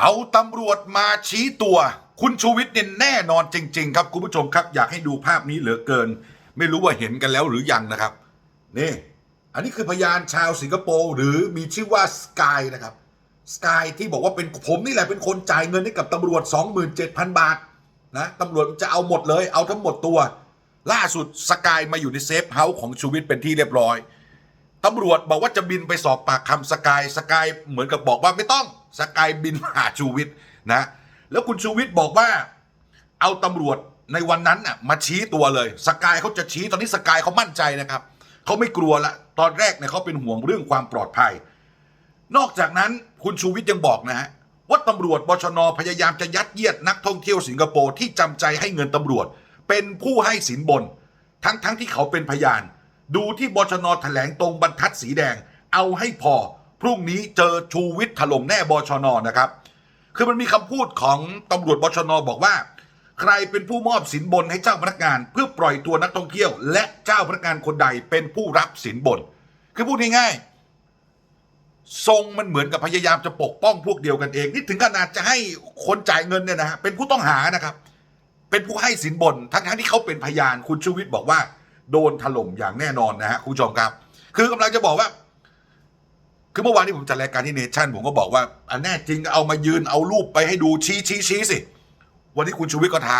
เอาตำรวจมาชี้ตัว คุณชูวิทย์เนี่ยแน่นอนจริง ๆ ครับคุณผู้ชมครับ อยากให้ดูภาพนี้เหลือเกิน ไม่รู้ว่าเห็นกันแล้วหรือยังนะครับนี่อันนี้คือพยานชาวสิงคโปร์หรือมีชื่อว่าสกายนะครับสกายที่บอกว่าเป็นผมนี่แหละเป็นคนจ่ายเงินให้กับตำรวจ 27,000 บาทนะตำรวจจะเอาหมดเลย เอาทั้งหมดตัว ล่าสุดสกายมาอยู่ในเซฟเฮาส์ของชูวิทย์เป็นที่เรียบร้อยตำรวจบอกว่าจะบินไปสอบปากคำสกายสกายเหมือนกับบอกว่าไม่ต้อง สกายบินมาหาชูวิทย์นะแล้วคุณชูวิทย์บอกว่า เอาตำรวจในวันนั้นน่ะมาชี้ตัวเลยสกายเขาจะชี้ตอนนี้สกายเขามั่นใจนะครับเขาไม่กลัวละตอนแรกเนี่ยเขาเป็นห่วงเรื่องความปลอดภัย นอกจากนั้นคุณชูวิทย์ยังบอกนะฮะว่าตำรวจบชนพยายามจะยัดเยียดนักท่องเที่ยวสิงคโปร์ที่จำใจให้เงินตำรวจ เป็นผู้ให้สินบน ทั้งทั้งที่เขาเป็นพยาน ดูที่บชนแถลงตรงบรรทัดสีแดง เอาให้พอ พรุ่งนี้เจอชูวิทย์ถล่มแน่บชนนะครับ คือมันมีคำพูดของตำรวจบชนบอกว่า ใครเป็นผู้มอบสินบนให้เจ้าพนักงาน เพื่อปล่อยตัวนักท่องเที่ยว และเจ้าพนักงานคนใดเป็นผู้รับสินบน คือพูดง่ายๆทรงมันเหมือนกับพยายามจะปกป้องพวกเดียวกันเองนี่ถึงขนาดจะให้คนจ่ายเงินเนี่ยนะฮะเป็นผู้ต้องหานะครับ เป็นผู้ให้สินบนทั้งๆที่เขาเป็นพยานคุณชูวิทย์บอกว่า โดนถล่มอย่างแน่นอนนะฮะคุณผู้ชมครับ คือกำลังจะบอกว่า คือเมื่อวานที่ผมจัดรายการที่เนชั่นผมก็บอกว่า อันแน่จริงเอามายืนเอารูปไปให้ดูชี้ชี้ชี้สิ วันนี้คุณชูวิทย์ก็ท้า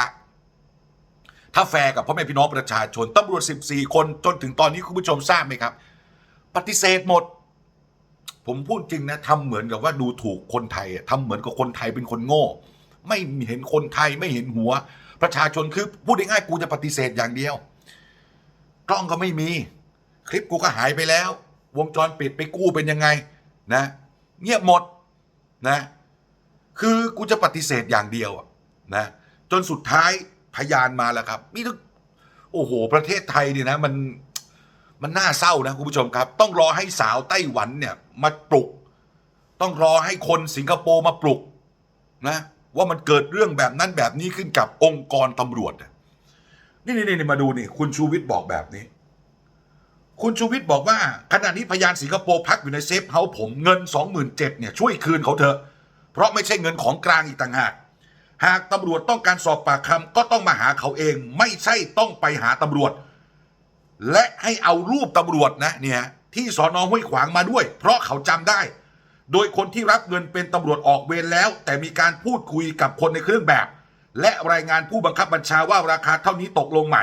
ถ้าแฟร์กับพ่อแม่พี่น้องประชาชนตำรวจ 14 คนจนถึงตอนนี้คุณผู้ชมทราบไหมครับ ปฏิเสธหมด ผมพูดจริงนะทำเหมือนกับว่าดูถูกคนไทยอะทำเหมือนกับคนไทยเป็นคนโง่ ไม่เห็นคนไทยไม่เห็นหัว ประชาชนคือพูดง่ายๆกูจะปฏิเสธอย่างเดียว กล้องก็ไม่มี คลิปกูก็หายไปแล้ว วงจรปิดไปกู้เป็นยังไงนะเงียบหมดนะคือกูจะปฏิเสธอย่างเดียวนะจนสุดท้ายพยานมาแล้วครับนี่ทุกโอ้โห ประเทศไทยเนี่ยนะมันมันน่าเศร้านะคุณผู้ชมครับ ต้องรอให้สาวไต้หวันเนี่ยมาปลุก ต้องรอให้คนสิงคโปร์มาปลุกนะว่ามันเกิดเรื่องแบบนั้นแบบนี้ขึ้นกับองค์กรตำรวจนี่นี่นี่มาดูนี่คุณชูวิทย์บอกแบบนี้ คุณชูวิทย์บอกว่าขณะนี้พยานสิงคโปร์พักอยู่ในเซฟเฮาส์ผมเงิน 27,000เนี่ยช่วยคืนเขาเถอะ เพราะไม่ใช่เงินของกลางอีกต่างหากหากตำรวจต้องการสอบปากคำก็ต้องมาหาเขาเอง ไม่ใช่ต้องไปหาตำรวจ และให้เอารูปตำรวจนะเนี่ยที่สอนอห้วยขวางมาด้วย เพราะเขาจำได้ โดยคนที่รับเงินเป็นตำรวจออกเวรแล้ว แต่มีการพูดคุยกับคนในเครื่องแบบ และรายงานผู้บังคับบัญชาว่าราคาเท่านี้ตกลงไหม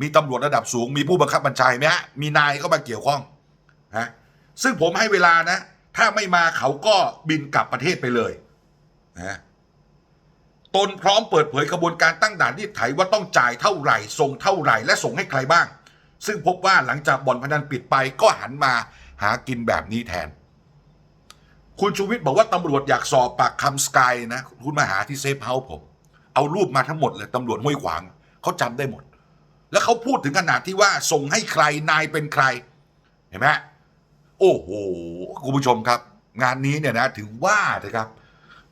มีตำรวจระดับสูง มีผู้บังคับบัญชาไหมฮะมีนายเข้ามาเกี่ยวข้องฮะซึ่งผมให้เวลานะ ถ้าไม่มาเขาก็บินกลับประเทศไปเลยนะตนพร้อมเปิดเผยกระบวนการตั้งด่านรีดไถว่าต้องจ่ายเท่าไหร่ ส่งเท่าไหร่ และส่งให้ใครบ้าง ซึ่งพบว่าหลังจากบ่อนพนันปิดไปก็หันมาหากินแบบนี้แทน คุณชูวิทย์บอกว่าตำรวจอยากสอบปากคำสกายนะ คุณมาหาที่เซฟเฮาส์ผม เอารูปมาทั้งหมดเลยตำรวจห้วยขวางเขาจำได้หมด แล้วเขาพูดถึงขนาดที่ว่าส่งให้ใครนายเป็นใคร เห็นไหมโอ้โหคุณผู้ชมครับ งานนี้เนี่ยนะถึงว่านะครับ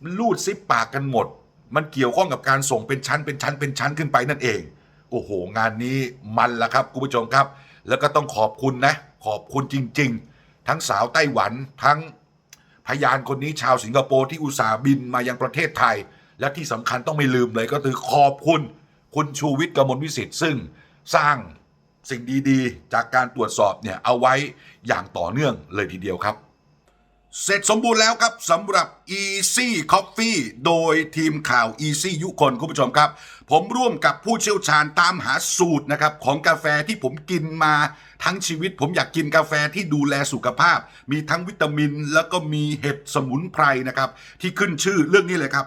มันลูดซิปปากกันหมด มันเกี่ยวข้องกับการส่งเป็นชั้นเป็นชั้นเป็นชั้นขึ้นไปนั่นเอง โอ้โห งานนี้มันละครับคุณผู้ชมครับ แล้วก็ต้องขอบคุณนะ ขอบคุณจริง ๆ ทั้งสาวไต้หวันทั้งพยานคนนี้ชาวสิงคโปร์ที่อุตส่าห์บินมายังประเทศไทย และที่สำคัญต้องไม่ลืมเลยก็คือขอบคุณ คุณชูวิทย์กมลวิสิทธิ์ซึ่ง สร้างสิ่งดีๆ จากการตรวจสอบเนี่ยเอาไว้อย่างต่อเนื่องเลยทีเดียวครับ เสร็จสมบูรณ์แล้วครับสำหรับ Easy Coffee โดยทีมข่าว Easy ยุคนคุณผู้ชมครับ ผมร่วมกับผู้เชี่ยวชาญตามหาสูตรนะครับของกาแฟที่ผมกินมาทั้งชีวิต ผมอยากกินกาแฟที่ดูแลสุขภาพ มีทั้งวิตามิน แล้วก็มีเห็ดสมุนไพรนะครับที่ขึ้นชื่อเรื่องนี้เลยครับ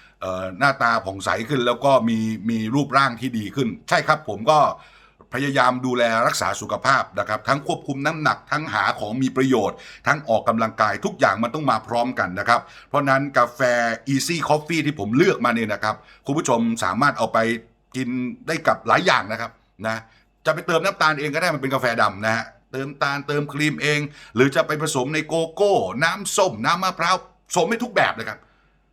หน้าตาผ่องใสขึ้นแล้วก็มีมีรูปร่างที่ดีขึ้น ใช่ครับผมก็พยายามดูแลรักษาสุขภาพนะครับ ทั้งควบคุมน้ำหนักทั้งหาของมีประโยชน์ ทั้งออกกำลังกายทุกอย่างมันต้องมาพร้อมกันนะครับ เพราะนั้นกาแฟ Easy Coffee ที่ผมเลือกมาเนี่ยนะครับ คุณผู้ชมสามารถเอาไปกินได้กับหลายอย่างนะครับนะจะไปเติมน้ำตาลเองก็ได้มันเป็นกาแฟดำนะฮะเติมตาลเติมครีมเอง หรือจะไปผสมในโกโก้ น้ำส้มน้ำมะพร้าวผสมไม่ทุกแบบเลยครับ